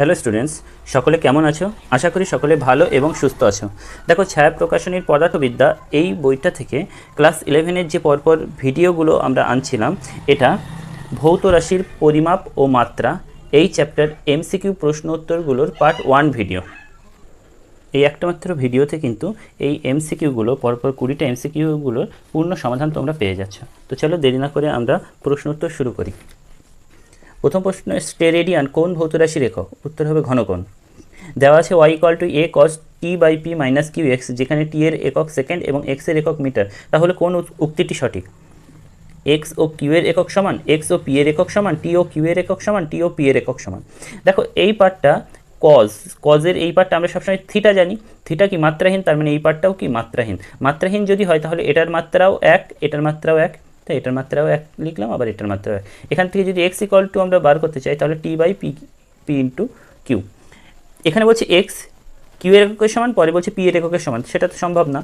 Hello students সকলে কেমন আছো? আশা করি সকলে ভালো এবং সুস্থ আছো। দেখো, ছায়া প্রকাশনীর পদার্থবিদ্যা এই বইটা থেকে ক্লাস ইলেভেনের যে পরপর ভিডিওগুলো আমরা আনছিলাম, এটা ভৌত রাশির পরিমাপ ও মাত্রা এই চ্যাপ্টার এমসিকিউ প্রশ্ন উত্তরগুলোর পার্ট ওয়ান ভিডিও এই একটা মাত্র ভিডিওতে কিন্তু এই এমসিকিউগুলো পরপর কুড়িটা এমসিকিউগুলোর পূর্ণ সমাধান তোমরা পেয়ে যাচ্ছ। তো চলো দেরি না করে আমরা প্রশ্ন উত্তর শুরু করি। প্রথম প্রশ্ন, স্টেরেডিয়ান কোন ভৌত রাশির একক উত্তর হবে ঘনকোণ। দেওয়া আছে Y equal to A cos T by P minus Q X যেখানে টি এর একক সেকেন্ড এবং এক্সের একক মিটার তাহলে কোন উক- উক্তিটি সঠিক? এক্স ও কিউ এর একক সমান এক্স ও পি এর একক সমান টি ও কিউ এর একক সমান টি ও পি এর একক সমান। দেখো, এই পার্টটা কজ কজের এই পার্টটা আমরা সবসময় থিটা জানি। থিটা কি মাত্রাহীন, তার মানে এই পার্টটাও কি মাত্রাহীন। মাত্রাহীন যদি হয়, তাহলে এটার মাত্রাও এক, এটার মাত্রাও এক। তাই এটার মাত্রাও এক লিখলাম, আবার এটার মাত্রাও এক। এখান থেকে যদি এক্স ইকুয়াল টু আমরা বার করতে চাই, তাহলে T by P P into Q এখানে বলছে এক্স কিউ এর এককের সমান, পরে বলছে পি এর এককের সমান। সেটা তো সম্ভব না।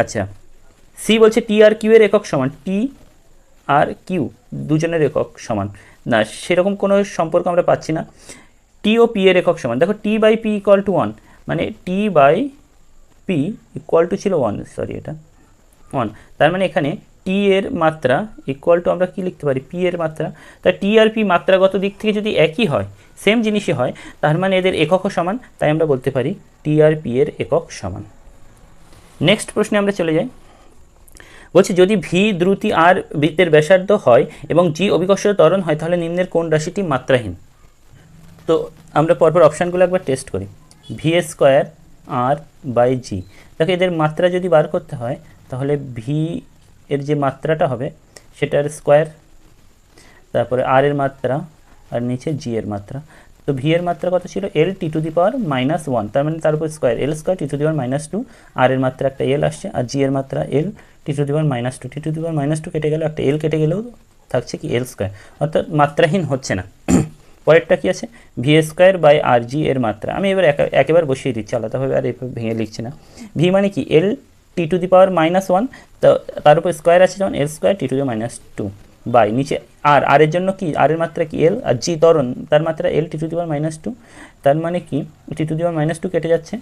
আচ্ছা সি বলছে টি আর কিউ এর একক সমান টি আর কিউ দুজনের একক সমান। না, সেরকম কোনো সম্পর্ক আমরা পাচ্ছি না। টি ও পি এর একক সমান। দেখো T by P equal to one মানে T by P equal to ছিল ওয়ান সরি এটা। ওয়ান তার মানে এখানে টি এর মাত্রা ইকুয়াল টু আমরা কি লিখতে পারি? পি এর মাত্রা। তা টি আর পি মাত্রাগত দিক থেকে যদি একই হয় সেম জিনিসই হয়, তার মানে এদের এককও সমান, তাই আমরা বলতে পারি টি আর পি এর একক সমান। নেক্সট প্রশ্নে আমরা চলে যাই। বলছে, যদি ভি দ্রুতি আর বৃত্তের ব্যাসার্ধ হয় এবং জি অভিকর্ষ ত্বরণ হয়, তাহলে নিম্নের কোন রাশিটি মাত্রাহীন? তো আমরা পরপর অপশানগুলো একবার টেস্ট করি। V square R by G দেখো, এদের মাত্রা যদি বার করতে হয়, তাহলে ভি এর যে মাত্রাটা হবে, সেটার স্কোয়ার তারপরে আর এর মাত্রা আর নিচে জি এর মাত্রা। তো ভি এর মাত্রা কত ছিল? L T to the power minus one তার মানে তার উপর square L square T to the power minus two R এর মাত্রা একটা এল আসছে, আর জি এর মাত্রা L T to the power minus two T to the power minus two কেটে গেল, একটা এল কেটে গেলেও থাকছে কি এল স্কোয়ার অর্থাৎ মাত্রাহীন হচ্ছে না। পরেরটা কি আছে? V square by R G এর মাত্রা। আমি এবার একা- একেবারে বসিয়ে দিচ্ছি, আলাদাভাবে আর এভাবে ভেঙে লিখছি না। ভি মানে কি? L T to the power minus one তো তার উপর স্কোয়ার আছে যেমন L square T to the minus two by নিচে আর আর এর জন্য কি? আর এর মাত্রা কি এল আর জি ত্বরণ, তার মাত্রা L T to the power minus two তার মানে কি? T to the power minus two কেটে যাচ্ছে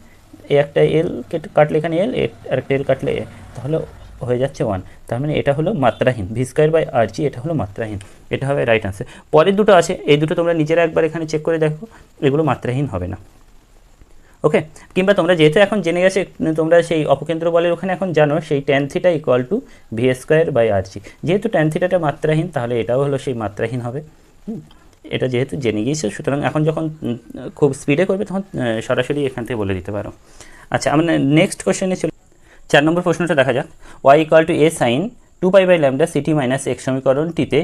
এই একটা এল কেটে, কাটলে এখানে এল আর একটা এল কাটলে এ তাহলে হয়ে যাচ্ছে ওয়ান তার মানে এটা হলো মাত্রাহীন V square by R G এটা হলো মাত্রাহীন, এটা হবে রাইট আনসার পরের দুটো আছে, এই দুটো তোমরা নিজেরা একবার এখানে চেক করে দেখো, এগুলো মাত্রাহীন হবে না। ওকে কিংবা তোমরা যেহেতু এখন জেনে গেছে, তোমরা সেই অপকেন্দ্র বলের ওখানে এখন জানো, সেই tan theta equal to V square by R G যেহেতু ট্যান থিটাটা মাত্রাহীন, তাহলে এটাও হলো সেই মাত্রাহীন হবে। এটা যেহেতু জেনে গিয়েছো, সুতরাং এখন যখন খুব স্পিডে করবে, তখন সরাসরি এখান থেকে বলে দিতে পারো। আচ্ছা আমরা নেক্সট কোশ্চেনে চলে চার নম্বর প্রশ্নটা দেখা যাক। Y equal to A sine two pi by lambda CT minus X সমীকরণটিতে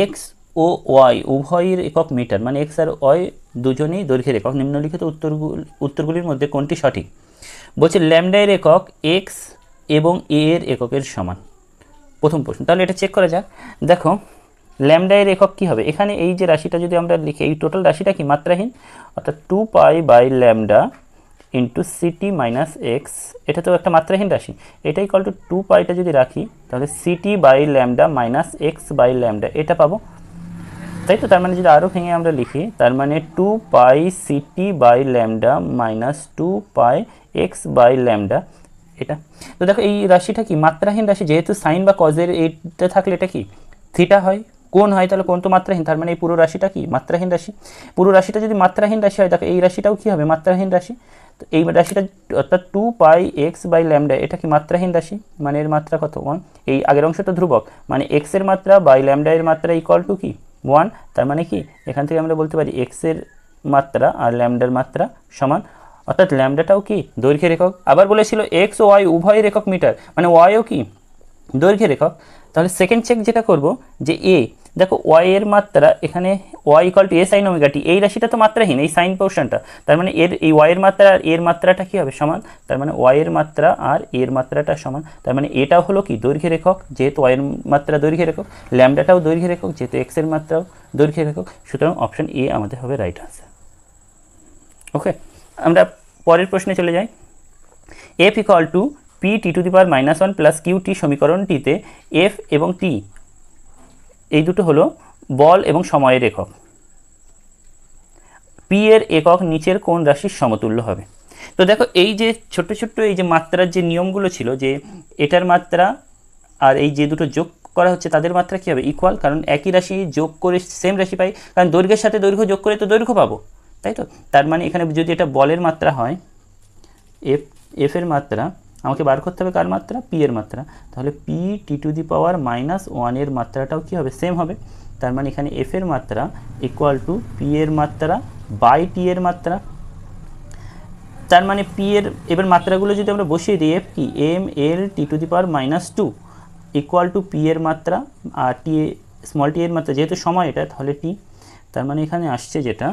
X ও ওয়াই উভয়ের একক মিটার মানে এক্স আর ওয়াই দুজনেই দৈর্ঘ্যের একক। নিম্নলিখিত উত্তরগুলি উত্তরগুলির মধ্যে কোনটি সঠিক? বলছে ল্যামডা এর একক এক্স এবং এ এর এককের সমান। প্রথম প্রশ্ন। তাহলে এটা চেক করা যাক। দেখো ল্যামডা এর একক কী হবে? এখানে এই যে রাশিটা যদি আমরা লিখি, এই টোটাল রাশিটা কি মাত্রাহীন? অর্থাৎ two pi by lambda into CT minus X এটা তো একটা মাত্রাহীন রাশি। এটাই কল টু টু পাইটা যদি রাখি, তাহলে CT by lambda minus X by lambda এটা পাবো। তাই তো? তার মানে যদি আরও ভেঙে আমরা লিখি, তার মানে two pi CT by lambda minus two pi X by lambda এটা? তো দেখো, এই রাশিটা কি? মাত্রাহীন রাশি, যেহেতু সাইন বা কজের এইটা থাকলে এটা কি? থিটা হয়। কোন হয় তাহলে কোন তো মাত্রাহীন? তার মানে এই পুরো রাশিটা কি? মাত্রাহীন রাশি। পুরো রাশিটা যদি মাত্রাহীন রাশি হয়, দেখো, এই রাশিটাও কি হবে? মাত্রাহীন রাশি। তো এই রাশিটা, অর্থাৎ two pi X by lambda এটা কি মাত্রাহীন রাশি? মানে এর মাত্রা কত? এই আগের অংশটা ধ্রুবক। মানে এক্সের মাত্রা বাই ল্যামডা এর মাত্রা ইকুয়াল টু কি? ওয়ান, তার মানে কি? এখান থেকে আমরা বলতে পারি এক্সের মাত্রা আর ল্যামডার মাত্রা সমান। অর্থাৎ ল্যামডাটাও কি? দৈর্ঘ্যের একক। আবার বলেছিল এক্স ওয়াই উভয় রেখক মিটার। মানে ওয়াইও কি? দৈর্ঘ্যের একক। তাহলে সেকেন্ড চেক যেটা করব, যে এ দেখো ওয়াই এর মাত্রা এখানে Y equal to A sine omega T এই রাশিটা তো মাত্রাহীন, এই সাইন পোর্শনটা তার মানে এর, এই ওয়াই এর মাত্রা আর এর মাত্রাটা কী হবে? সমান। তার মানে ওয়াইয়ের মাত্রা আর এর মাত্রাটা সমান। তার মানে এটাও হলো কি? দৈর্ঘ্যের একক, যেহেতু ওয়াই এর মাত্রা দৈর্ঘ্যের একক, ল্যামডাটাও দৈর্ঘ্যের একক, যেহেতু এক্সের মাত্রাও দৈর্ঘ্যের একক, সুতরাং অপশন এ আমাদের হবে রাইট আনসার ওকে আমরা পরের প্রশ্নে চলে যাই। F equal to P T to the power minus one plus Q T সমীকরণটিতে F এবং টি এই দুটো হলো বল এবং সময়ের একক। পি এর একক নিচের কোন রাশির সমতুল্য হবে? তো দেখো, এই যে ছোট্ট ছোট্ট এই যে মাত্রার যে নিয়মগুলো ছিল যে এটার মাত্রা আর এই যে দুটো যোগ করা হচ্ছে, তাদের মাত্রা কী হবে? ইকুয়াল কারণ একই রাশি যোগ করে সেম রাশি পাই, কারণ দৈর্ঘ্যের সাথে দৈর্ঘ্য যোগ করে তো দৈর্ঘ্য পাবো, তাই তো? তার মানে এখানে যদি এটা বলের মাত্রা হয় এফ এফ এর মাত্রা, আমাকে বার করতে হবে কার মাত্রা? পি এর মাত্রা। তাহলে P T to the power minus ওয়ানের মাত্রাটাও কী হবে? সেম হবে। তার মানে এখানে এফ এর মাত্রা ইকুয়াল টু পি এর মাত্রা বাই টি এর মাত্রা। তার মানে পি এর, এবার মাত্রাগুলো যদি আমরা বসিয়ে দিই এফ কি? M L T to the power minus two equal to P এর মাত্রা আর টি স্মল টি এর মাত্রা, যেহেতু সময় এটা, তাহলে টি তার মানে এখানে আসছে যেটা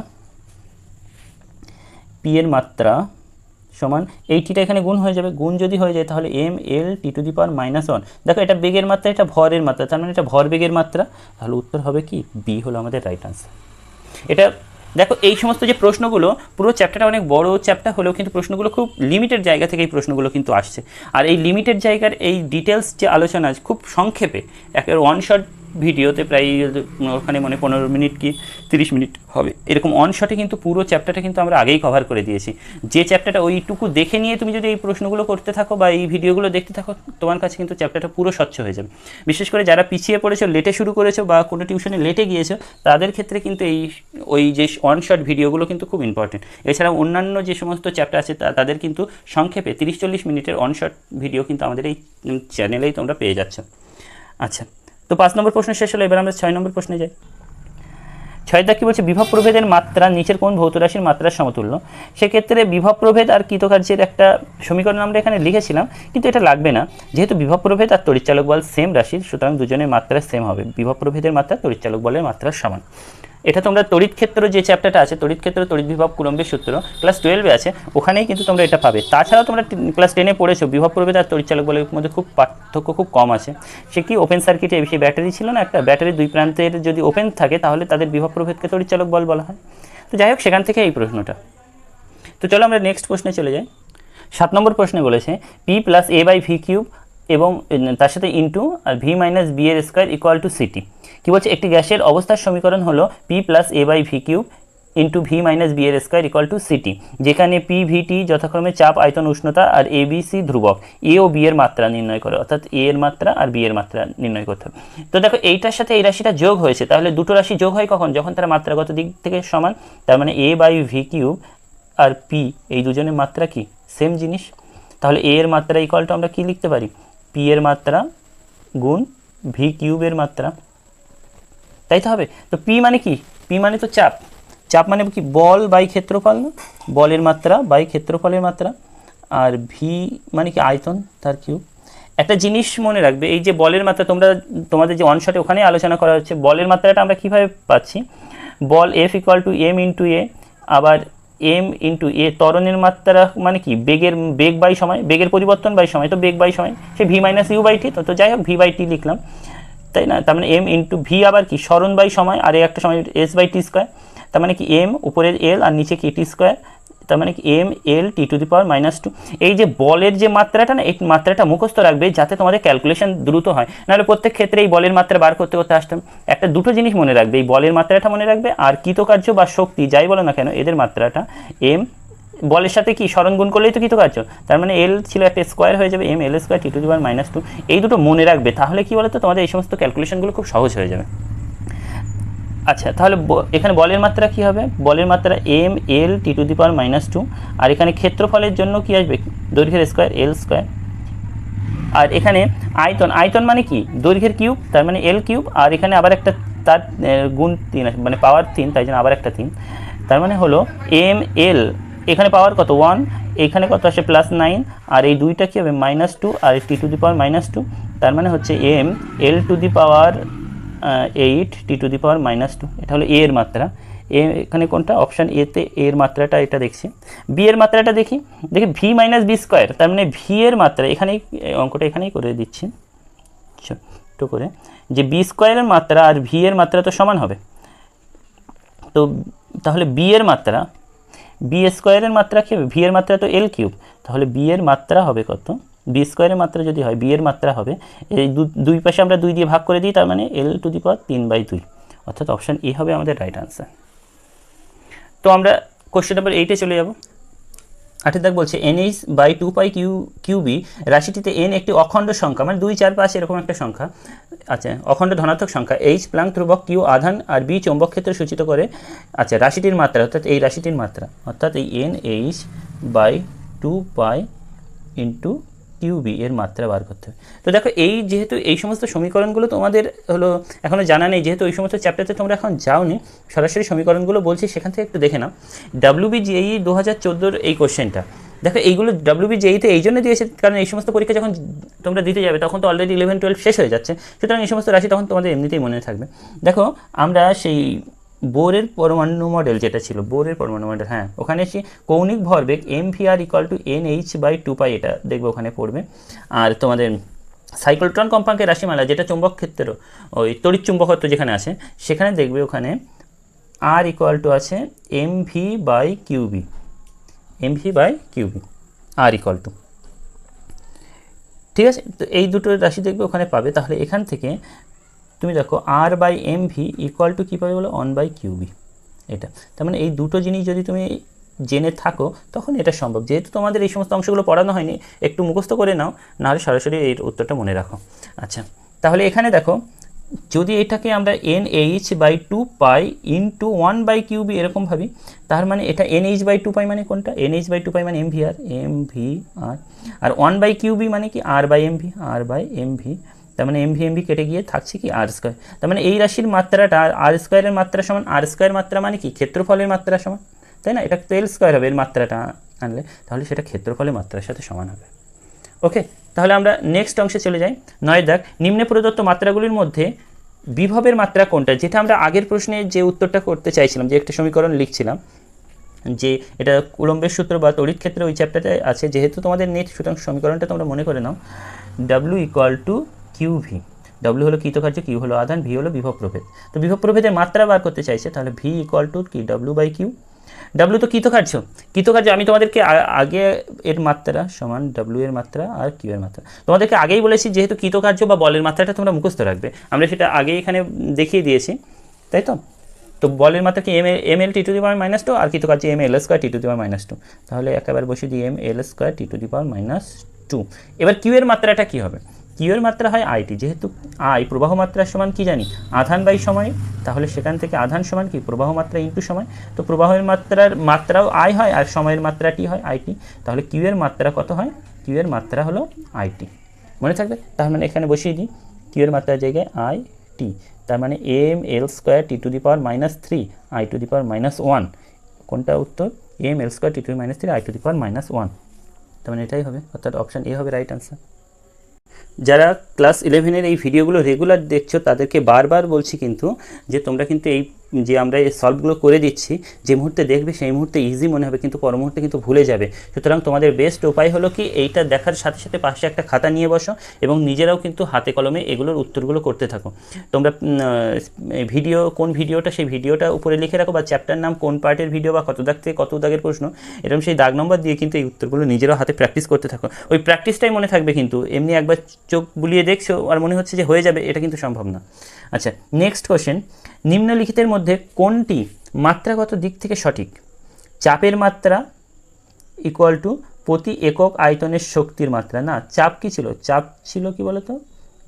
পি এর মাত্রা সমান এই টিটা এখানে গুণ হয়ে যাবে। গুণ যদি হয়ে যায় তাহলে M L T to the power minus one দেখো এটা বেগের মাত্রা, এটা ভরের মাত্রা, তার মানে এটা ভর বেগের মাত্রা। তাহলে উত্তর হবে কি? বি হলো আমাদের রাইট আনসার এটা দেখো এই সমস্ত যে প্রশ্নগুলো, পুরো চ্যাপ্টারটা অনেক বড় চ্যাপ্টার হলেও কিন্তু প্রশ্নগুলো খুব লিমিটেড জায়গা থেকে এই প্রশ্নগুলো কিন্তু আসছে। আর এই লিমিটেড জায়গার এই ডিটেলস যে আলোচনা খুব সংক্ষেপে একের ওয়ান শট ভিডিওতে প্রায় ওখানে মানে পনেরো মিনিট কি তিরিশ মিনিট হবে। এরকম অন শটে কিন্তু পুরো চ্যাপ্টারটা কিন্তু আমরা আগেই কভার করে দিয়েছি। যে চ্যাপ্টারটা ওইটুকু দেখে নিয়ে তুমি যদি এই প্রশ্নগুলো করতে থাকো বা এই ভিডিওগুলো দেখতে থাকো, তোমার কাছে কিন্তু চ্যাপ্টারটা পুরো স্বচ্ছ হয়ে যাবে। বিশেষ করে যারা পিছিয়ে পড়েছো, লেটে শুরু করেছ বা কোনো টিউশনে লেটে গিয়েছো, তাদের ক্ষেত্রে কিন্তু এই, ওই যে ওয়ান শট ভিডিওগুলো কিন্তু খুব ইম্পর্টেন্ট এছাড়া অন্যান্য যে সমস্ত চ্যাপ্টার আছে তাদের কিন্তু সংক্ষেপে তিরিশ চল্লিশ মিনিটের অন শট ভিডিও কিন্তু আমাদের এই চ্যানেলেই তোমরা পেয়ে যাচ্ছ। আচ্ছা তো পাঁচ নম্বর প্রশ্ন শেষ হলো, এবার আমরা ছয় নম্বর প্রশ্নে যাই। ছয় দাগ কি বলছে বিভব প্রভেদের মাত্রা নিচের কোন ভৌত রাশির মাত্রার সমতুল্য। সেক্ষেত্রে বিভব প্রভেদ আর কৃতকার্যের একটা সমীকরণ আমরা এখানে লিখেছিলাম, কিন্তু এটা লাগবে না। যেহেতু বিভব প্রভেদ আর তড়িৎচালক বল সেম রাশির, সুতরাং দুজনের মাত্রা সেম হবে। বিভব প্রভেদের মাত্রা তড়িৎচালক বলের মাত্রার সমান। এটা তোমরা তড়িৎ ক্ষেত্র যে চ্যাপ্টারটা আছে, তড়িৎ ক্ষেত্র, তড়িৎ বিভব, কুলম্বের সূত্র ক্লাস টুয়েলভে আছে, ওখানেই কিন্তু তোমরা এটা পাবে। তাছাড়াও তোমরা ক্লাস টেনে পড়েছো, বিভব প্রভেদ আর তড়িৎচালক বলের মধ্যে খুব পার্থক্য খুব কম আছে। সে কি ওপেন সার্কিটে সেই ব্যাটারি ছিল না একটা? ব্যাটারি দুই প্রান্তের যদি ওপেন থাকে, তাহলে তাদের বিভব প্রভেদকে তড়িৎচালক বল বলা হয়। তো যাই হোক, সেখান থেকে এই প্রশ্নটা। তো চলো আমরা নেক্সট প্রশ্নে চলে যাই। সাত নম্বর প্রশ্নে বলেছে P plus A by V cube এবং তার সাথে ইন্টু আর ভি মাইনাস বি এর স্কোয়ার ইকুয়াল টু সিটি কী বলছে? একটি গ্যাসের অবস্থার সমীকরণ হলো P plus A by V cube into V minus B এর স্কোয়ার ইকুয়াল টু সিটি যেখানে পি ভিটি যথাক্রমে চাপ, আয়তন, উষ্ণতা আর এ বি সি ধ্রুবক। এ ও বি এর মাত্রা নির্ণয় করে, অর্থাৎ এ এর মাত্রা আর বি এর মাত্রা নির্ণয় করতে হবে। তো দেখো, এইটার সাথে এই রাশিটা যোগ হয়েছে, তাহলে দুটো রাশি যোগ হয় কখন? যখন তারা মাত্রাগত দিক থেকে সমান, তার মানে এ বাই ভি কিউব আর পি এই দুজনের মাত্রা কি? সেম জিনিস। তাহলে এ এর মাত্রা ইকুয়াল টু আমরা কি লিখতে পারি? পি এর মাত্রা গুণ ভি কিউবের মাত্রা। তাই তো হবে? তো পি মানে কি? পি মানে তো চাপ। চাপ মানে কি? বল বাই ক্ষেত্রফল বলের মাত্রা বাই ক্ষেত্রফলের মাত্রা। আর ভি মানে কি? আয়তন, তার কিউব। একটা জিনিস মনে রাখবে, এই যে বলের মাত্রা, তোমরা, তোমাদের যে অনশটে ওখানে আলোচনা করা হচ্ছে, বলের মাত্রাটা আমরা কীভাবে পাচ্ছি? বল F equal to M into A আবার এম ইন্টু এ ত্বরণের মাত্রা মানে কি? বেগের, বেগ বাই সময়, বেগের পরিবর্তন বাই সময়। তো বেগ বাই সময়, সে V minus U by T তো তো যাই হোক ভি বাই টি লিখলাম। তাই না? তার মানে এম ইন্টু ভি আবার কি? স্মরণ বাই সময়, আর একটা সময় এস বাই টি স্কোয়ার তার মানে কি এম উপরের এল আর নিচে কি টি স্কোয়ার তার মানে কি M L T to the power minus two এই যে বলের যে মাত্রাটা না, এই মাত্রাটা মুখস্থ রাখবে যাতে তোমাদের ক্যালকুলেশন দ্রুত হয়। নাহলে প্রত্যেক ক্ষেত্রে এই বলের মাত্রা বার করতে করতে আসতাম। একটা দুটো জিনিস মনে রাখবে। এই বলের মাত্রাটা মনে রাখবে, আর কৃতকার্য বা শক্তি, যাই বলো না কেন, এদের মাত্রাটা এম বলের সাথে কি স্মরণ গুণ করলেই তো কৃতকার্য? তার মানে এল ছিল একটা স্কোয়ার হয়ে যাবে M L square T to the minus two এই দুটো মনে রাখবে, তাহলে কি বলতো? তোমাদের এই সমস্ত ক্যালকুলেশনগুলো খুব সহজ হয়ে যাবে। আচ্ছা তাহলে এখানে বলের মাত্রা কি হবে? বলের মাত্রা M L T to the power minus two আর এখানে ক্ষেত্রফলের জন্য কি আসবে? দৈর্ঘ্যের স্কোয়ার এল স্কোয়ার আর এখানে আয়তন আয়তন মানে কি? দৈর্ঘ্যের কিউব তার মানে এল কিউব আর এখানে আবার একটা তার গুণ তিন মানে পাওয়ার তিন, তাই জন্য আবার একটা তিন। তার মানে হলো এম এল এখানে পাওয়ার কত? ওয়ান এখানে কত আসে প্লাস নাইন আর এই দুইটা কী হবে? Minus two R T to the power minus two তার মানে হচ্ছে M L to the power eight T to the power minus two এটা হলো এ এর মাত্রা। এ, এখানে কোনটা? অপশান এতে এর মাত্রাটা এটা দেখছি। বি এর মাত্রাটা দেখি। দেখি ভি মাইনাস বি স্কোয়ার তার মানে ভি এর মাত্রা, এখানেই অঙ্কটা এখানেই করে দিচ্ছি। ছোট্ট করে। যে বি স্কোয়ারের মাত্রা আর ভি এর মাত্রা তো সমান হবে। তো তাহলে বি এর মাত্রা বি স্কোয়ারের মাত্রা কি ভি এর মাত্রা তো এল কিউব তাহলে বি এর মাত্রা হবে কত? বি স্কোয়ারের মাত্রা যদি হয় বি এর মাত্রা হবে, এই দুই পাশে আমরা দুই দিয়ে ভাগ করে দিই, তার মানে এল টু দি পাওয়ার তিন বাই দুই অর্থাৎ অপশান এ হবে আমাদের রাইট আনসার তো আমরা কোশ্চেন নাম্বার এইটে চলে যাব। আটের দাগ বলছে N H by two pi Q QB রাশিটিতে N একটি অখণ্ড সংখ্যা মানে দুই, চার, পাঁচ এরকম একটা সংখ্যা আচ্ছা অখণ্ড ধনাত্মক সংখ্যা এইচ প্লাং ধ্রুবক কিউ আধান আর বি চৌম্বক ক্ষেত্র সূচিত করে আচ্ছা রাশিটির মাত্রা, অর্থাৎ এই রাশিটির মাত্রা, অর্থাৎ এই N H by two pi into QB এর মাত্রা বার করতে হবে। তো দেখো, এই যেহেতু এই সমস্ত সমীকরণগুলো তোমাদের হলো এখনও জানা নেই, যেহেতু ওই সমস্ত চ্যাপ্টারতে তোমরা এখন যাওনি, সরাসরি সমীকরণগুলো বলছি, সেখান থেকে একটু দেখে নাও। ডাব্লিউবি জেই দু হাজার চোদ্দোর এই কোশ্চেনটা দেখো, এইগুলো ডাব্লিউবি জেইতে এই জন্য দিয়েছে, কারণ এই সমস্ত পরীক্ষা যখন তোমরা দিতে যাবে, তখন তো অলরেডি ইলেভেন টুয়েলভ শেষ হয়ে যাচ্ছে। সুতরাং এই সমস্ত রাশি তখন তোমাদের এমনিতেই মনে থাকবে। দেখো, আমরা সেই বোরের পরমাণু মডেল যেটা ছিল, বোরের পরমাণু মডেল হ্যাঁ ওখানে সে কৌণিক ভরবেগ M V R equal to N H by two pi এটা দেখবে ওখানে পড়বে। আর তোমাদের সাইক্লোট্রন কম্পাঙ্কের রাশিমালা, যেটা চুম্বক ক্ষেত্র ওই তড়িৎ চুম্বকত্ব যেখানে আছে, সেখানে দেখবে ওখানে আর ইকুয়াল টু আছে M V by QB M V by QB R equal to ঠিক আছে? তো এই দুটো রাশি দেখবে ওখানে পাবে। তাহলে এখান থেকে তুমি দেখো R by M V equal to কী পাবে বলো? অন বাই কিউবি এটা। তার মানে এই দুটো জিনিস যদি তুমি জেনে থাকো, তখন এটা সম্ভব। যেহেতু তোমাদের এই সমস্ত অংশগুলো পড়ানো হয়নি, একটু মুখস্থ করে নাও, নাহলে সরাসরি এই উত্তরটা মনে রাখো। আচ্ছা তাহলে এখানে দেখো, যদি এটাকে আমরা N H by two pi into one by QB এরকম ভাবি, তার মানে এটা N H by two pi মানে কোনটা? N H by two pi মানে M V R M V R R one by QB মানে কি? R by M V R by M V তার মানে এম ভি এম ভি কেটে গিয়ে থাকছে কি আর স্কোয়ার তার মানে এই রাশির মাত্রাটা আর স্কোয়ারের মাত্রা সমান আর স্কোয়ার মাত্রা মানে কি? ক্ষেত্রফলের মাত্রা সমান। তাই না? এটা তো এল স্কোয়ার হবে, এর মাত্রাটা আনলে। তাহলে সেটা ক্ষেত্রফলের মাত্রার সাথে সমান হবে। ওকে তাহলে আমরা নেক্সট অংশে চলে যাই। নয় দেখ নিম্নে প্রদত্ত মাত্রাগুলির মধ্যে বিভবের মাত্রা কোনটা? যেটা আমরা আগের প্রশ্নে যে উত্তরটা করতে চাইছিলাম, যে একটা সমীকরণ লিখছিলাম, যে এটা কুলম্বের সূত্র বা তড়িৎ ক্ষেত্রে ওই চ্যাপ্টারটায় আছে। যেহেতু তোমাদের নেট সুতরাং সমীকরণটা তোমরা মনে করে নাও। W equal to Q V W হলো কৃতকার্য কিউ হলো আধান ভি হলো বিভব প্রভেদ তো বিভব প্রভেদের মাত্রা বার করতে চাইছে, তাহলে ভি ইকুয়াল টু কি? ডাব্লু বাই কিউ ডাব্লু তো কৃতকার্য? কৃতকার্য, আমি তোমাদেরকে আগে এর মাত্রা সমান ডাব্লু এর মাত্রা আর কিউ এর মাত্রা। তোমাদেরকে আগেই বলেছি যেহেতু কৃতকার্য বা বলের মাত্রাটা তোমরা মুখস্থ রাখবে, আমরা সেটা আগেই এখানে দেখিয়ে দিয়েছি, তাই তো? তো বলের মাত্রা কি M M L T to the power minus two R কৃতকার্য M L square T to the power minus two তাহলে একেবারে বসে দিই M L square T to the power minus two এবার কিউ এর মাত্রাটা কী হবে? কিউ এর মাত্রা হয় আইটি। যেহেতু আই প্রবাহ মাত্রার সমান কি জানি? আধান বাই সময় তাহলে সেখান থেকে আধান সমান কি? প্রবাহ মাত্রা ইন্টু সময় তো প্রবাহের মাত্রার, মাত্রাও আই হয় আর সময়ের মাত্রাটি হয় আইটি। তাহলে কিউ এর মাত্রা কত হয়? কিউ এর মাত্রা হলো আইটি। মনে থাকবে? তার মানে এখানে বসিয়ে দিই। কিউ এর মাত্রার জায়গায় আই টি। তার মানে M L square T to the power minus three, I to the power minus one. কোনটা উত্তর? M L square T to minus three, I to the power minus one. তার মানে এটাই হবে। অর্থাৎ অপশান এ হবে রাইট আনসার। যারা class ইলেভেনের এই ভিডিওগুলো রেগুলার দেখছ, তাদেরকে বারবার বলছি কিন্তু যে তোমরা কিন্তু এই যে আমরা এই সলভগুলো করে দিচ্ছি, যে মুহূর্তে দেখবে সেই মুহূর্তে ইজি মনে হবে, কিন্তু পর মুহূর্তে কিন্তু ভুলে যাবে। সুতরাং তোমাদের বেস্ট উপায় হলো কি, এইটা দেখার সাথে সাথে পাশে একটা খাতা নিয়ে বসো এবং নিজেরাও কিন্তু হাতে কলমে এগুলোর উত্তরগুলো করতে থাকো। তোমরা ভিডিও কোন ভিডিওটা সেই ভিডিওটা উপরে লিখে রাখো বা চ্যাপ্টার নাম কোন পার্টের ভিডিও বা কত দাগ থেকে কত দাগের প্রশ্ন, এরকম সেই দাগ নম্বর দিয়ে কিন্তু এই উত্তরগুলো নিজেরাও হাতে প্র্যাকটিস করতে থাকো। ওই প্র্যাকটিসটাই মনে থাকবে কিন্তু, এমনি একবার চোখ বুলিয়ে দেখছ আর মনে হচ্ছে যে হয়ে যাবে, এটা কিন্তু সম্ভব না। আচ্ছা নেক্সট কোশ্চেন নিম্নলিখিতের মধ্যে কোনটি মাত্রাগত দিক থেকে সঠিক? চাপের মাত্রা ইকুয়াল টু প্রতি একক আয়তনের শক্তির মাত্রা। না, চাপ কি ছিল? চাপ ছিল কি বলতো?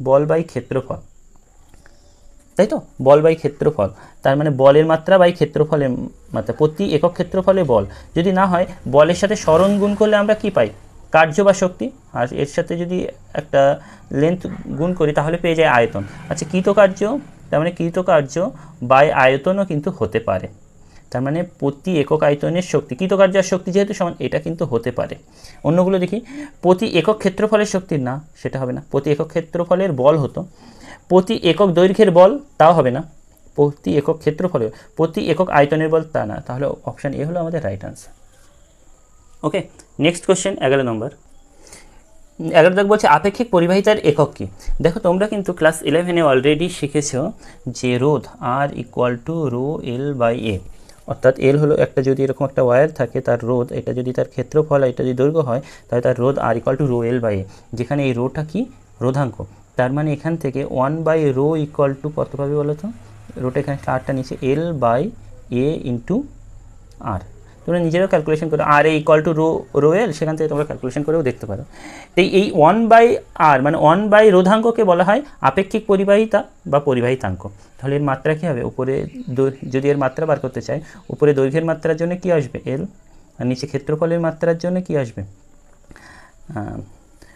বল বাই ক্ষেত্রফল। তাই তো? বল বাই ক্ষেত্রফল। তার মানে বলের মাত্রা বাই ক্ষেত্রফলের মাত্রা। প্রতি একক ক্ষেত্রফলে বল। যদি না হয়, বলের সাথে স্মরণ গুণ করলে আমরা কি পাই? কার্য বা শক্তি, আর এর সাথে যদি একটা লেন্থ গুণ করি, তাহলে পেয়ে যায় আয়তন। আচ্ছা কৃতকার্য, তার মানে কৃতকার্য বাই আয়তনও কিন্তু হতে পারে। তার মানে প্রতি একক আয়তনের শক্তি, কৃতকার্য আর শক্তি যেহেতু সমান, এটা কিন্তু হতে পারে। অন্যগুলো দেখি, প্রতি একক ক্ষেত্রফলের শক্তির না, সেটা হবে না। প্রতি একক ক্ষেত্রফলের বল হতো, প্রতি একক দৈর্ঘ্যের বল তাও হবে না। প্রতি একক ক্ষেত্রফলে প্রতি একক আয়তনের বল তা না। তাহলে অপশান এ হলো আমাদের right answer okay next question এগারো নম্বর এগারো দাগ বলছে, আপেক্ষিক পরিবাহিতার একক কী? দেখো, তোমরা কিন্তু ক্লাস ইলেভেনে অলরেডি শিখেছো যে রোধ R equal to rho L by A অর্থাৎ এল হলো একটা যদি এরকম একটা ওয়্যার থাকে, তার রোধ, এটা যদি তার ক্ষেত্রফল এটা যদি দৈর্ঘ্য হয়, তাহলে তার রোধ R equal to rho L by A যেখানে এই রোটা কি? রোধাঙ্ক। তার মানে এখান থেকে one by rho equal to কত পাবে বলো তো? রোটা এখানে স্টারটা নিচে এল বাই এ ইন্টু আর তোমরা নিজেরাও ক্যালকুলেশন করো। আর এ ইকুয়াল টু রো রোয়েল সেখান থেকে তোমরা ক্যালকুলেশন করেও দেখতে পারো। তো এই- ওয়ান বাই আর মানে ওয়ান বাই রোধাঙ্ককে বলা হয় আপেক্ষিক পরিবাহিতা বা পরিবাহিতাঙ্ক। তাহলে এর মাত্রা কী হবে? উপরে যদি এর মাত্রা বার করতে চাই, উপরে দৈর্ঘ্যের মাত্রার জন্য কি আসবে? এল আর নিচে ক্ষেত্রফলের মাত্রার জন্য কি আসবে?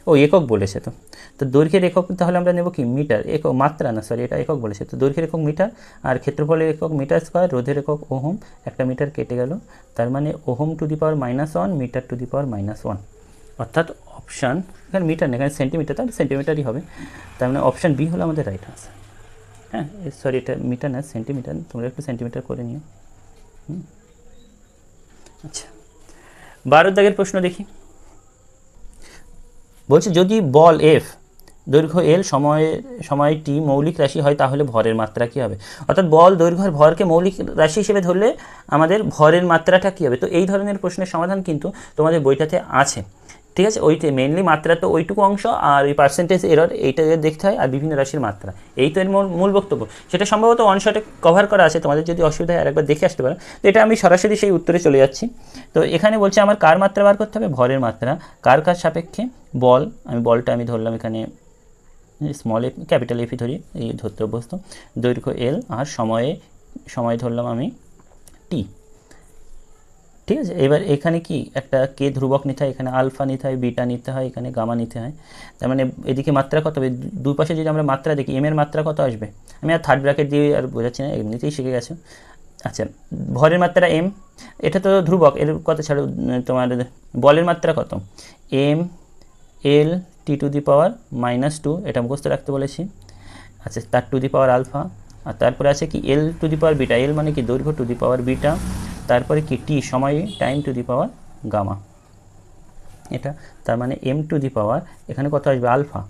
ও একক বলেছে তো। তো দৈর্ঘ্যের একক তাহলে আমরা নেব কি? মিটার। একক, মাত্রা না সরি এটা একক বলেছে। তো দৈর্ঘ্যের একক মিটার আর ক্ষেত্রফলের একক মিটার স্কোয়ার রোধের একক ওহম, একটা মিটার কেটে গেল। তার মানে ohm to the power minus one metre to the power minus one অর্থাৎ অপশান এখানে মিটার না এখানে সেন্টিমিটার তাহলে সেন্টিমিটারই হবে। তার মানে অপশান বি হলো আমাদের রাইট আনসার হ্যাঁ সরি এটা মিটার না সেন্টিমিটার তোমরা একটু সেন্টিমিটার করে নিও। আচ্ছা। বারো দাগের প্রশ্ন দেখি। বলছে, যদি বল এফ দৈর্ঘ্য এল সময়ে সময়টি মৌলিক রাশি হয়, তাহলে ভরের মাত্রা কী হবে? অর্থাৎ বল দৈর্ঘ্য ভরকে মৌলিক রাশি হিসেবে ধরলে আমাদের ভরের মাত্রাটা কী হবে? তো এই ধরনের প্রশ্নের সমাধান কিন্তু তোমাদের বইটাতে আছে। ঠিক আছে? ওইটা মেনলি মাত্রা তো ওইটুকু অংশ আর ওই পার্সেন্টেজ এরর এইটা দেখতে হয়, আর বিভিন্ন রাশির মাত্রা। এই তো এর মূল মূল বক্তব্য। সেটা সম্ভবত ওয়ান শটে কভার করা আছে। তোমাদের যদি অসুবিধা হয়, আরেকবার দেখে আসতে পারো। তো এটা আমি সরাসরি সেই উত্তরে চলে যাচ্ছি। তো এখানে বলছে আমার কার মাত্রা বার করতে হবে? ভরের মাত্রা। কার কার সাপেক্ষে? বল। আমি বলটা আমি ধরলাম এখানে স্মল এফ ক্যাপিটাল এফি ধরি। এই ধরতে অভ্যস্ত। দৈর্ঘ্য এল আর সময়ে, সময় ধরলাম আমি টি ঠিক আছে? এবার এখানে কি একটা কে ধ্রুবক নিতে হয়, এখানে আলফা নিতে হয়, বিটা নিতে হয়, এখানে গামা নিতে হয়। তার মানে এদিকে মাত্রা কত হবে? দুই পাশে যদি আমরা মাত্রা দেখি এম এর মাত্রা কত আসবে? আমি আর থার্ড ব্র্যাকেট দিয়ে আর বোঝাচ্ছি না, এমনিতেই শিখে গেছো। আচ্ছা ভরের মাত্রা এম এটা তো ধ্রুবক, এর কত ছাড়ো? তোমার বলের মাত্রা কত? M L T to the power minus two এটা মুখস্থ রাখতে বলেছি। আচ্ছা তার টু দি পাওয়ার আলফা আর তারপরে আছে কি? এল টু দি পাওয়ার বিটা এল মানে কি? দৈর্ঘ্য টু দি পাওয়ার বিটা তারপরে কি? টি সময় time to the power gamma এটা, তার মানে এম টু দি পাওয়ার এখানে কত আসবে? Alpha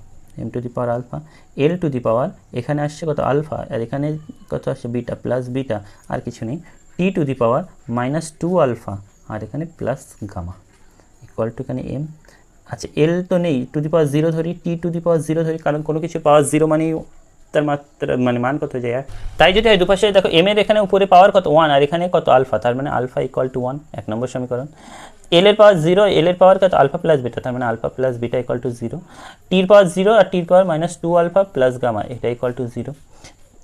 M to the power alpha L to the power এখানে আসছে কত? আলফা আর এখানে কত আসছে? বিটা প্লাস বিটা আর কিছু নেই। T to the power minus two alpha আর এখানে প্লাস গামা ইকুয়াল টু এখানে এম আচ্ছা এল তো নেই। টু দি পাওয়ার জিরো ধরি। টি টু দি পাওয়ার জিরো ধরি। কারণ কোনো কিছু পাওয়ার জিরো মানেই তার মাত্রা মানে মান কত যায়। তাই যদি দুপাশে, দেখো এম এর এখানে উপরে পাওয়ার কত? ওয়ান আর এখানে কত আলফা তার মানে আলফা ইকুয়াল টু ওয়ান এক নম্বর সমীকরণ। এল এর পাওয়ার জিরো এল এর পাওয়ার কত? আলফা প্লাস বিটা তার মানে alpha plus beta equal to zero টির পাওয়ার জিরো আর টির power minus two alpha plus gamma এটা ইকুয়াল টু জিরো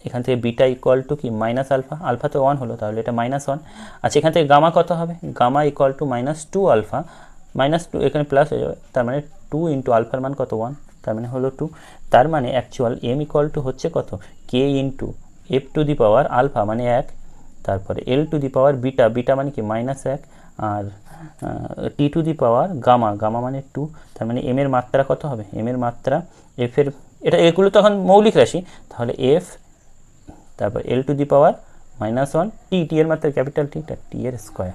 এখান থেকে বিটা ইকুয়াল টু কি? মাইনাস আলফা আলফা তো ওয়ান হলো, তাহলে এটা মাইনাস ওয়ান আচ্ছা এখান থেকে গামা কত হবে? Gamma equal to minus two alpha minus two এখানে প্লাস হয়ে যাবে, তার মানে টু ইন্টু আলফার মান কত? ওয়ান তার মানে হলো টু তার মানে অ্যাকচুয়াল এম ইকুয়াল টু হচ্ছে কত? K into F to the power alpha মানে এক, তারপরে L to the power beta beta মানে কি? মাইনাস এক, আর T to the power gamma gamma মানে টু তার মানে এম এর মাত্রা কত হবে? এম এর মাত্রা এফ এর, এটা, এগুলো তখন মৌলিক রাশি, তাহলে এফ তারপর L to the power minus one T T এর মাত্রা ক্যাপিটাল টি টি এর স্কোয়ার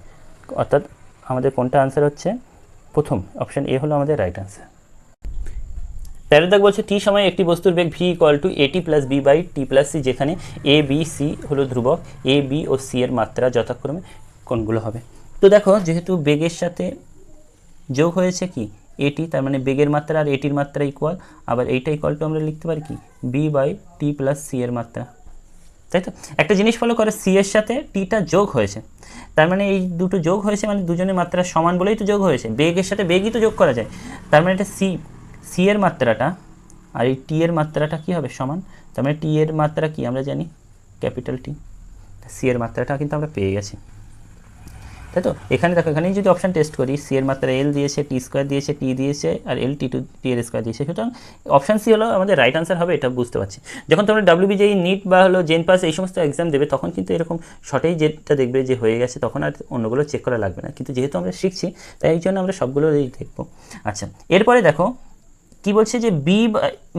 অর্থাৎ আমাদের কোনটা আনসার হচ্ছে? প্রথম অপশন এ হলো আমাদের রাইট আনসার তেরো দাগ বলছে টি সময় একটি বস্তুর বেগ V equal to AT plus B by T plus C যেখানে এ বি সি হলো ধ্রুবক। এ বি ও সি এর মাত্রা যথাক্রমে কোনগুলো হবে? তো দেখো, যেহেতু বেগের সাথে যোগ হয়েছে কি? এটি তার মানে বেগের মাত্রা আর এটির মাত্রা ইকুয়াল আবার এইটা ইকুয়াল টু আমরা লিখতে পারি কি? B by T plus C এর মাত্রা। তাই তো? একটা জিনিস ফলো করে সি এর সাথে টিটা যোগ হয়েছে। তার মানে এই দুটো যোগ হয়েছে মানে দুজনের মাত্রা সমান বলেই তো যোগ হয়েছে। বেগের সাথে বেগই তো যোগ করা যায়। তার মানে এটা সি সি এর মাত্রাটা আর এই টি এর মাত্রাটা কি হবে সমান? তার মানে টি এর মাত্রা কি আমরা জানি? ক্যাপিটাল টি সি এর মাত্রাটা কিন্তু আমরা পেয়ে গেছি। তাই তো? এখানে দেখো, এখানেই যদি অপশান টেস্ট করি সি এর মাত্রা এল দিয়েছে টি স্কোয়ার দিয়েছে টি দিয়েছে, আর এল টি টু টি এর স্কোয়ার দিয়েছে। সুতরাং অপশান সি হলো আমাদের রাইট আনসার হবে, এটা বুঝতে পারছি। যখন তোমরা ডাব্লিউবিজেই নিট বা হলো জেন পাস এই সমস্ত এক্সাম দেবে, তখন কিন্তু এরকম শর্টেই যেটা দেখবে যে হয়ে গেছে, তখন আর অন্যগুলো চেক করা লাগবে না। কিন্তু যেহেতু আমরা শিখছি, তাই এই জন্য আমরা সবগুলোই দেখব। আচ্ছা এরপরে দেখো কি বলছে যে বি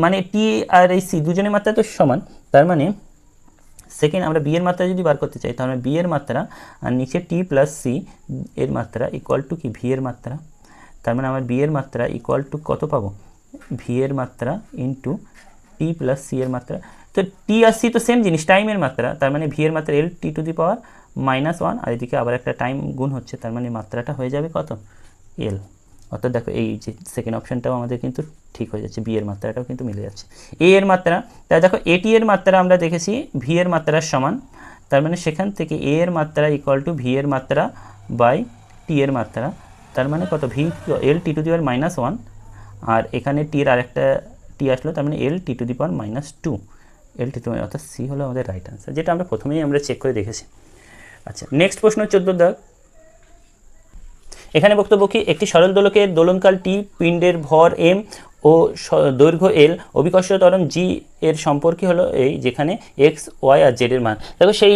মানে টি আর এই সি দুজনের মাত্রা তো সমান। তার মানে সেকেন্ড আমরা বি এর মাত্রা যদি বার করতে চাই, তাহলে বি এর মাত্রা আর নিচে টি প্লাস সি এর মাত্রা ইকুয়াল টু কি? ভি এর মাত্রা। তার মানে আমার বি এর মাত্রা ইকুয়াল টু কত পাবো? ভি এর মাত্রা ইন্টু টি প্লাস সি এর মাত্রা। তো টি আর সি তো সেম জিনিস টাইমের মাত্রা। তার মানে ভি এর মাত্রা L T to the power minus one আর এদিকে আবার একটা টাইম গুণ হচ্ছে, তার মানে মাত্রাটা হয়ে যাবে কত? এল অর্থাৎ দেখো এই যে সেকেন্ড অপশানটাও আমাদের কিন্তু ঠিক হয়ে যাচ্ছে বি এর মাত্রাটাও কিন্তু মিলে যাচ্ছে। এ এর মাত্রা তাই দেখো এটি এর মাত্রা আমরা দেখেছি ভি এর মাত্রার সমান, তার মানে সেখান থেকে এ এর মাত্রা ইকুয়াল টু ভি এর মাত্রা বাই টি এর মাত্রা, তার মানে কত? V L T to the power minus one আর এখানে টি এর আরেকটা টি আসলো, তার মানে L T to the power minus two L T to অর্থাৎ সি হলো আমাদের রাইট আনসার যেটা আমরা প্রথমেই আমরা চেক করে দেখেছি। আচ্ছা নেক্সট প্রশ্ন চোদ্দ দাগ এখানে বক্তব্য কি? একটি সরল দোলকের দোলনকাল টি পিণ্ডের ভর এম ও দৈর্ঘ্য এল অভিকর্ষ ত্বরণ জি এর সম্পর্কে হলো এই যেখানে এক্স ওয়াই আর জেড এর মান। দেখো সেই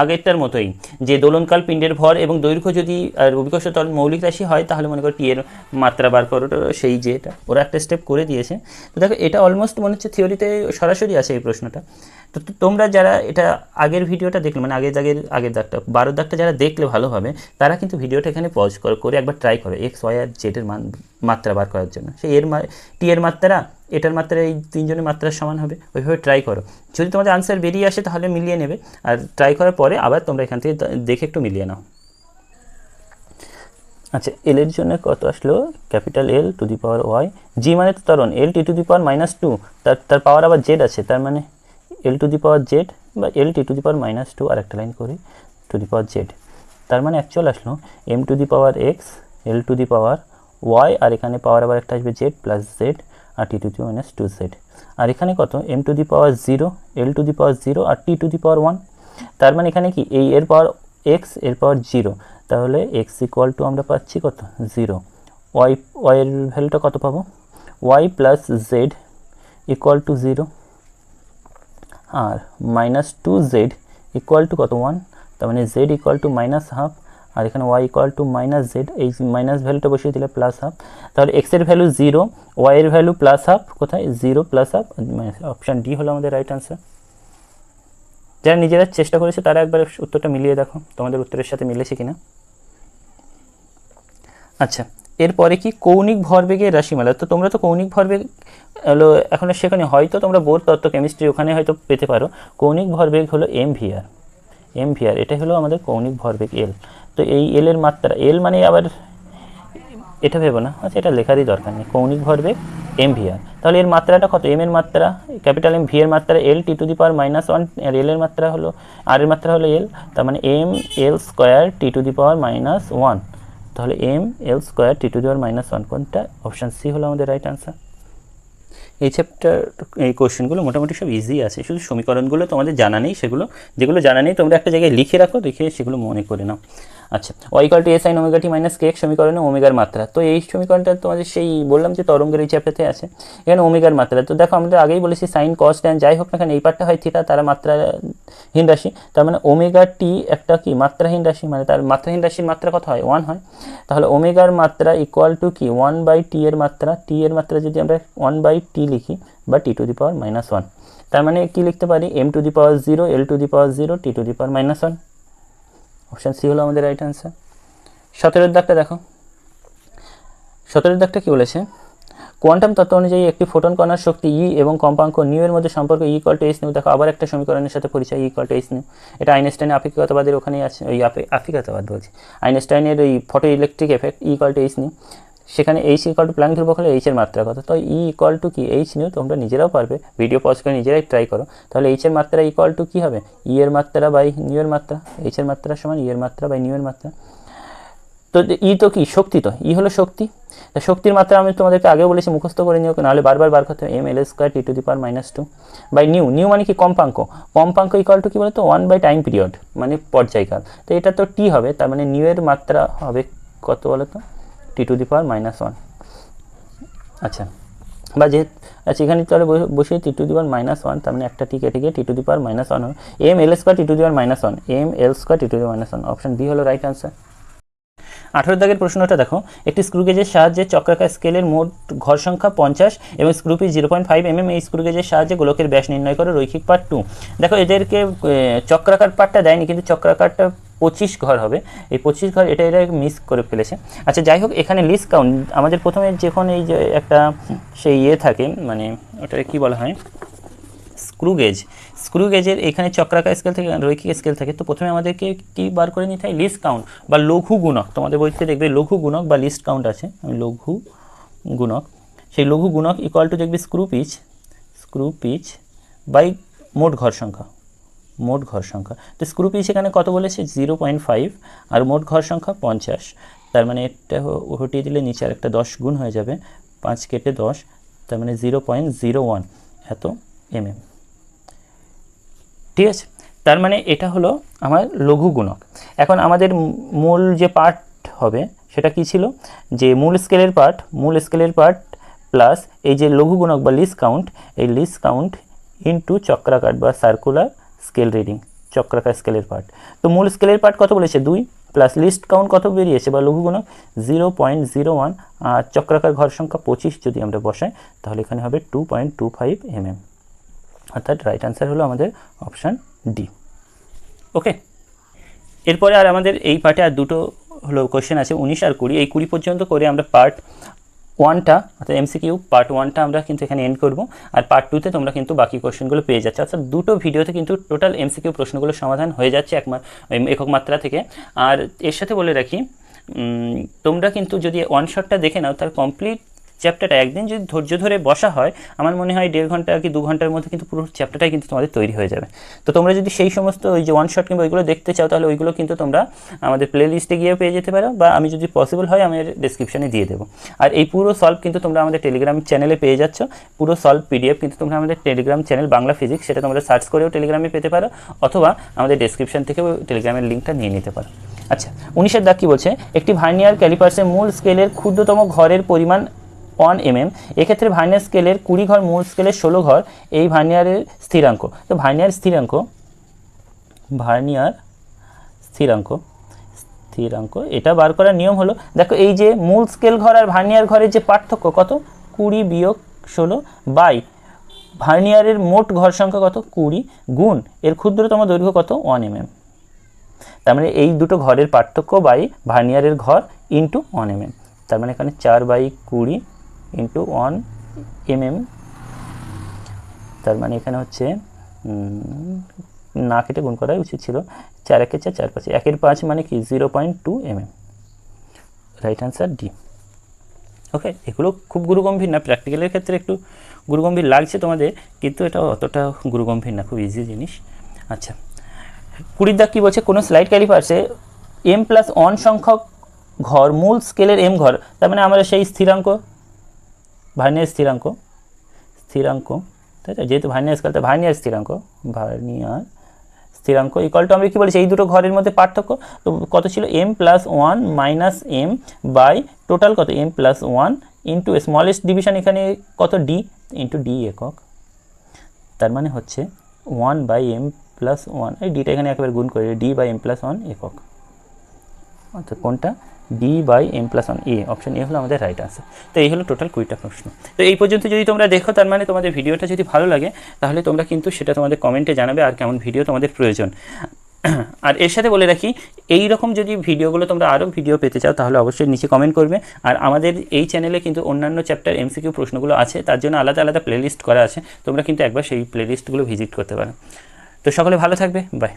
আগেরটার মতোই, যে দোলনকাল পিণ্ডের ভর এবং দৈর্ঘ্য যদি, আর অভিকর্ষ ত্বরণ মৌলিক রাশি হয়, তাহলে মনে করো টি এর মাত্রা বার করো সেই যে এটা ওরা একটা স্টেপ করে দিয়েছে। তো দেখো এটা অলমোস্ট মনে হচ্ছে থিওরিতে সরাসরি আছে এই প্রশ্নটা। তো তোমরা যারা এটা আগের ভিডিওটা দেখলে মানে আগের দাগের, আগের দাগটা, বারো দাগটা যারা দেখলে ভালোভাবে, তারা কিন্তু ভিডিওটা এখানে পজ করো একবার ট্রাই করো এক্স ওয়াই আর জেডের মান, মাত্রা বার করার জন্য। সেই এর মা এর মাত্রা, এটার মাত্রা, এই তিনজনের মাত্রার সমান হবে, ওইভাবে ট্রাই করো। যদি তোমাদের আনসার বেরিয়ে আসে তাহলে মিলিয়ে নেবে, আর ট্রাই করার পরে আবার তোমরা এখান থেকে দেখে একটু মিলিয়ে নাও। আচ্ছা এল এর জন্য কত আসলো? Capital L to the power Y G মানে তো ত্বরণ L T to the power minus two তার তার পাওয়ার আবার জেড আছে, তার মানে এল টু দি পাওয়ার জেড বা L T to the power minus two আর একটা লাইন করি টু দি পাওয়ার জেড তার মানে অ্যাকচুয়াল আসলো M to the power X L to the power Y আর এখানে পাওয়ার আবার একটা আসবে Z plus Z R T to the minus two Z আর এখানে কত? M to the power zero L to the power zero R T to the power one তার মানে এখানে কি? এই এর পাওয়ার এক্সের পাওয়ার জিরো তাহলে এক্স ইকুয়াল টু আমরা পাচ্ছি কত? জিরো ওয়াই ওয়াইয়ের ভ্যালুটা কত পাবো? Y plus Z equal to zero R minus two Z equal to কত? ওয়ান তার মানে Z equal to minus half আর এখানে Y equal to minus Z এই মাইনাস ভ্যালুটা বসিয়ে দিলে প্লাস হাফ তাহলে এক্সের ভ্যালু জিরো ওয়াইয়ের ভ্যালু প্লাস হাফ কোথায়? Zero plus half option D হলো আমাদের রাইট আনসার যারা নিজেরা চেষ্টা করেছে, তারা একবার উত্তরটা মিলিয়ে দেখো, তোমাদের উত্তরের সাথে মিলেছে কিনা। আচ্ছা এরপরে কি কৌণিক ভরবেগের রাশিমালা? তো তোমরা তো কৌণিক ভরবেগ, হলো, এখন সেখানে হয়তো তোমরা বোর তত্ত্ব কেমিস্ট্রি ওখানে হয়তো পেতে পারো। কৌণিক ভরবেগ হলো এম ভিআর এম ভিআর এটাই হলো আমাদের কৌণিক ভরবেগ এল তো এই এল এর মাত্রা এল মানে আবার এটা ভেবো না আচ্ছা এটা লেখারই দরকার নেই, কৌণিক ভরবেগ এম ভিআর তাহলে এর মাত্রাটা কত? এম এর মাত্রা, ক্যাপিটাল এম ভি এর মাত্রা L T to the power minus one, R L এর মাত্রা হলো আর এর মাত্রা হলো এল তার মানে M L square T to the power minus one. তাহলে M L square T to the power minus one, কোনটা? অপশান সি হলো আমাদের রাইট আনসার এই চ্যাপ্টার এই কোশ্চেনগুলো মোটামুটি সব ইজি আছে, শুধু সমীকরণগুলো তোমাদের জানা নেই, সেগুলো, যেগুলো জানা নেই, তোমরা একটা জায়গায় লিখে রাখো, দেখে সেগুলো মনে করে নাও। আচ্ছা Y equal to sine omega T minus K সমীকরণে ওমেগার মাত্রা। তো এই সমীকরণটা তোমাদের সেই বললাম যে তরঙ্গের এই চ্যাপ্টারতে আছে। এখানে ওমেগার মাত্রা। তো দেখো আমরা আগেই বলেছি সাইন কস ট্যান যাই হোক না কেন, এই পার্টটা হয় থিটা তারা মাত্রাহীন রাশি। তার মানে ওমেগা টি একটা কি? মাত্রাহীন রাশি। মানে তার মাত্রাহীন রাশির মাত্রা কত হয়? ওয়ান হয়। তাহলে ওমেগার মাত্রা ইকুয়াল টু কি? ওয়ান বাই টি এর মাত্রা। টি এর মাত্রা যদি আমরা ওয়ান বাই টি লিখি, বা T to the power minus one তার মানে কি লিখতে পারি? M to the power zero L to the power zero T to the power minus one option C হলো আমাদের রাইট অ্যান্সার সতেরোর দাগটা দেখো। সতেরোর দাগটা কি বলেছে? কোয়ান্টাম তত্ত্ব অনুযায়ী একটি ফোটন কণার শক্তি ই এবং কম্পাঙ্ক নিউ এর মধ্যে সম্পর্ক E equal to S nu দেখো, আবার একটা সমীকরণের সাথে পরিচয় E equal to S nu এটা আইনস্টাইনের আপেক্ষিকতাবাদের ওখানেই আছে, ওই আপেক্ষিকতাবাদ বলছি। আইনস্টাইনের ওই photo electric effect E equal to H nu সেখানে এইচ ইকুয়াল টু প্লাং ধ্রুবক হলে এইচের মাত্রা কত? তো ই ইকুয়াল টু কি? এইচ নিউ তোমরা নিজেরাও পারবে। ভিডিও পজ করে নিজেরাই ট্রাই করো। তাহলে এইচের মাত্রা ইকুয়াল টু কী হবে? ই এর মাত্রা বাই নিউ এর মাত্রা? এইচের মাত্রা সমান ই এর মাত্রা বাই নিউ এর মাত্রা? তো ই তো কি? শক্তি তো। ই হলো শক্তি। তা শক্তির মাত্রা আমি তোমাদেরকে আগে বলেছি, মুখস্থ করে নিও, নাহলে বারবার বার করতে M L square T to the power minus two by nu nu মানে কি? কম্পাঙ্ক। কম্পাঙ্ক ইকুয়াল টু কি বলতো? ওয়ান বাই টাইম পিরিয়ড মানে পর্যায়কাল। তো এটা তো টি হবে, তার মানে নিউ এর মাত্রা হবে কত বলো তো T to the power minus one আচ্ছা বা যে আচ্ছা এখানে তাহলে বসে- T to the power minus one তার মানে একটা টি কেটে গিয়ে T to the power minus one হবে। M L square T to the power minus one M L square T to the minus one option B হলো right answer আঠেরো দাগের প্রশ্নটা দেখো। একটি স্ক্রু গেজের সাহায্যে চক্রাকার স্কেলের মোট ঘর সংখ্যা পঞ্চাশ এবং screw pitch zero point five mm এই স্ক্রু গেজের সাহায্যে গোলকের ব্যাস নির্ণয় করে রৈখিক পার্ট টু দেখো, এদেরকে চক্রাকার পার্টটা দেয়নি, কিন্তু চক্রাকারটা পঁচিশ ঘর হবে। এই পঁচিশ ঘর এটা এরা মিস করে ফেলেছে। আচ্ছা যাই হোক, এখানে লিস্ট কাউন্ট আমাদের প্রথমে যখন এই যে একটা, সেই ইয়ে থাকে মানে ওটা কি বলা হয়? স্ক্রু গেজ স্ক্রু গেজের এখানে চক্রাকার স্কেল থেকে, রৈখিক স্কেল থাকে, তো প্রথমে আমাদেরকে কি বার করে নিতে হয়? লিস্ট কাউন্ট বা লঘু গুণক। তোমাদের বইতে দেখবে লঘু গুণক বা লিস্ট কাউন্ট আছে। লঘু গুণক। সেই লঘু গুণক ইকুয়াল টু দেখবে screw pitch screw pitch by মোট ঘর সংখ্যা, মোট ঘর সংখ্যা। তো স্ক্রু পিচ এখানে কত বলেছে? জিরো পয়েন্ট ফাইভ আর মোট ঘর সংখ্যা পঞ্চাশ। তার মানে এটা হটিয়ে দিলে নিচে আর একটা দশ গুণ হয়ে যাবে, পাঁচ কেটে দশ, তার মানে জিরো পয়েন্ট জিরো ওয়ান এত এমএম ঠিক আছে? তার মানে এটা হলো আমার লঘু গুণক। এখন আমাদের মূল যে পার্ট হবে, সেটা কি ছিল? যে মূল স্কেলের পার্ট মূল স্কেলের পার্ট প্লাস এই যে লঘু গুণক বা লিস্ট কাউন্ট এই লিস্ট কাউন্ট ইনটু চক্রাকার বা সার্কুলার স্কেল রিডিং চক্রাকার স্কেলের পার্ট তো মূল স্কেলের পার্ট কত বলেছে দুই প্লাস লিস্ট কাউন্ট কত বেরিয়েছে বা লঘু গুণক? জিরো পয়েন্ট জিরো ওয়ান আর চক্রাকার ঘর সংখ্যা পঁচিশ যদি আমরা বসাই, তাহলে এখানে হবে two point two five MM অর্থাৎ রাইট অ্যান্সার হলো আমাদের অপশান ডি ওকে এরপরে আর আমাদের এই পার্টে আর দুটো হলো কোশ্চেন আছে, উনিশ আর কুড়ি। এই কুড়ি পর্যন্ত করে আমরা পার্ট ওয়ানটা অর্থাৎ এমসিকিউ পার্ট ওয়ানটা আমরা কিন্তু এখানে এন্ড করব। আর পার্ট টুতে তোমরা কিন্তু বাকি কোশ্চেনগুলো পেয়ে যাচ্ছে। অর্থাৎ দুটো ভিডিওতে কিন্তু টোটাল এমসিকিউ প্রশ্নগুলোর সমাধান হয়ে যাচ্ছে এক মা- এম- একক মাত্রা থেকে। আর এর সাথে বলে রাখি তোমরা কিন্তু যদি ওয়ান শটটা দেখে নাও, তার কমপ্লিট চ্যাপ্টারটা একদিন যদি ধৈর্য ধরে বসা হয়, আমার মনে হয় দেড় ঘণ্টা কি দু ঘণ্টার মধ্যে কিন্তু পুরো চ্যাপ্টারটাই কিন্তু তোমাদের তৈরি হয়ে যাবে। তো তোমরা যদি সেই সমস্ত ওই যে ওয়ান শট কিংবা ওইগুলো দেখতে চাও, তাহলে ওইগুলো কিন্তু তোমরা আমাদের প্লে লিস্টে গিয়ে পেয়ে যেতে পারো বা আমি যদি পসিবল হয়, আমি ডিসক্রিপশনে দিয়ে দেবো। আর এই পুরো সলভ কিন্তু তোমরা আমাদের টেলিগ্রাম চ্যানেলে পেয়ে যাচ্ছ। পুরো সলভ পিডিএফ কিন্তু তোমরা আমাদের টেলিগ্রাম চ্যানেল বাংলা ফিজিক্স সেটা তোমরা সার্চ করেও টেলিগ্রামে পেতে পারো, অথবা আমাদের ডেসক্রিপশন থেকেও টেলিগ্রামের লিঙ্কটা নিয়ে নিতে পারো। আচ্ছা উনিশের দাগ কী বলছে? একটি ভার্নিয়ার ক্যালিপার্সের মূল স্কেলের ক্ষুদ্রতম ঘরের পরিমাণ ওয়ান এমএম, এক্ষেত্রে ভার্নিয়ার স্কেলের কুড়ি ঘর, মূল স্কেলের ষোলো ঘর, এই ভার্নিয়ারের স্থিরাঙ্ক। তো ভার্নিয়ার স্থিরাঙ্ক ভার্নিয়ার স্থিরাঙ্ক স্থিরাঙ্ক, এটা বার করার নিয়ম হলো, দেখো এই যে মূল স্কেল ঘর আর ভার্নিয়ার ঘরের যে পার্থক্য কত? কুড়ি বিয়োগ ষোলো বাই ভার্নিয়ারের মোট ঘর সংখ্যা কত? কুড়ি গুণ এর ক্ষুদ্রতম দৈর্ঘ্য কত? One mm. তার মানে এই দুটো ঘরের পার্থক্য বাই ভার্নিয়ারের ঘর ইন্টু ওয়ান এমএম তার মানে এখানে চার বাই কুড়ি ইন্টু ওয়ান এমএম তার মানে এখানে হচ্ছে না কেটে গুণ করাই উচিত ছিল। চার একে চার চার পাঁচ। একের পাঁচ মানে কি? Zero point two mm right answer D okay এগুলো খুব গুরুগম্ভীর না? প্র্যাকটিক্যালের ক্ষেত্রে একটু গুরুগম্ভীর লাগছে তোমাদের, কিন্তু এটা অতটা গুরুগম্ভীর না, খুব ইজি জিনিস। আচ্ছা কুড়ির দাগ কী বলছে? কোনো স্লাইড ক্যালিপার্সে এম প্লাস ওয়ান সংখ্যক ঘর, মূল স্কেলের এম ঘর, তার মানে আমরা সেই স্থিরাঙ্ক ভার্নিয়ার স্থিরাঙ্ক স্থিরাঙ্ক তাই তো যেহেতু ভার্নিয়ার স্কেল তো ভার্নিয়ার স্থিরাঙ্ক ভার্নিয়ার স্থিরাঙ্ক ইকুয়াল টু আমরা কী বলেছি? এই দুটো ঘরের মধ্যে পার্থক্য? তো কত ছিল? M plus one minus M by total কত? M plus one into smallest division এখানে কত? ডি ইন্টু ডি একক। তার মানে হচ্ছে one by M plus one এই ডিটা এখানে একেবারে গুণ করে D by M plus one একক। অর্থাৎ কোনটা? D by M plus one A option A হলো আমাদের রাইট আনসার তো এই হলো টোটাল কুড়িটা প্রশ্ন। তো এই পর্যন্ত যদি তোমরা দেখো, তার মানে তোমাদের ভিডিওটা যদি ভালো লাগে, তাহলে তোমরা কিন্তু সেটা তোমাদের কমেন্টে জানাবে আর কেমন ভিডিও তোমাদের প্রয়োজন। আর এর সাথে বলে রাখি এই রকম যদি ভিডিওগুলো তোমরা আরও ভিডিও পেতে চাও, তাহলে অবশ্যই নিচে কমেন্ট করবে। আর আমাদের এই চ্যানেলে কিন্তু অন্যান্য চ্যাপ্টার এমসিকিউ প্রশ্নগুলো আছে, তার জন্য আলাদা আলাদা প্লেলিস্ট করা আছে। তোমরা কিন্তু একবার সেই প্লেলিস্টগুলো ভিজিট করতে পারো। তো সকলে ভালো থাকবে বাই